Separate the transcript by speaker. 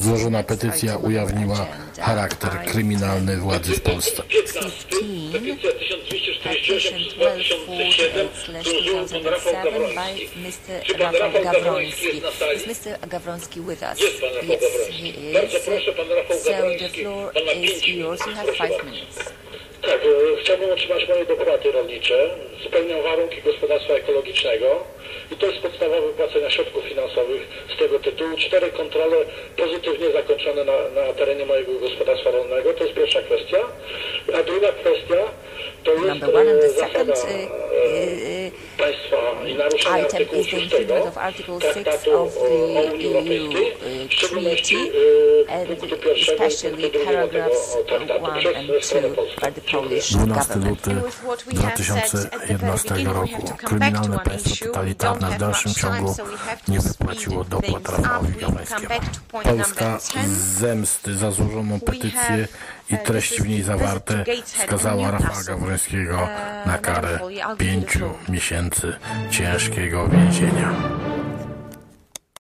Speaker 1: złożona petycja ujawniła charakter kryminalny władzy w Polsce.
Speaker 2: 15, petition 1248/2007 by Mr. Rafał Gawroński. Is Mr. Gawroński with us?
Speaker 3: Jest pan. Tak, chciałbym otrzymać moje dopłaty rolnicze. Spełniam warunki gospodarstwa ekologicznego i to jest podstawa wypłacenia środków finansowych z tego tytułu. Cztery kontrole pozytywnie zakończone na, na terenie mojego gospodarstwa rolnego. To jest pierwsza kwestia. A druga kwestia to jest
Speaker 2: Number one and the
Speaker 3: e,
Speaker 2: second
Speaker 3: zasada
Speaker 2: uh,
Speaker 3: e,
Speaker 2: uh,
Speaker 3: państwa i naruszenia
Speaker 2: item is the
Speaker 3: 6
Speaker 2: infringement of Article 6
Speaker 3: Traktatu
Speaker 2: of the
Speaker 3: Unii
Speaker 2: EU uh,
Speaker 3: szczególności
Speaker 2: treaty
Speaker 3: e,
Speaker 2: and especially paragraphs
Speaker 3: traktatu
Speaker 2: 1
Speaker 3: przez
Speaker 2: and
Speaker 3: stronę
Speaker 2: 2
Speaker 3: polską.
Speaker 2: by the Polish
Speaker 1: 12
Speaker 2: government.
Speaker 1: luty 2011 roku. Kryminalne państwo totalitarne w dalszym ciągu nie wypłaciło dopłat Rafałowi Gawrońskiemu. Polska z zemsty za złożoną petycję i treści w niej zawarte skazała Rafała Gawrońskiego na karę pięciu miesięcy ciężkiego więzienia.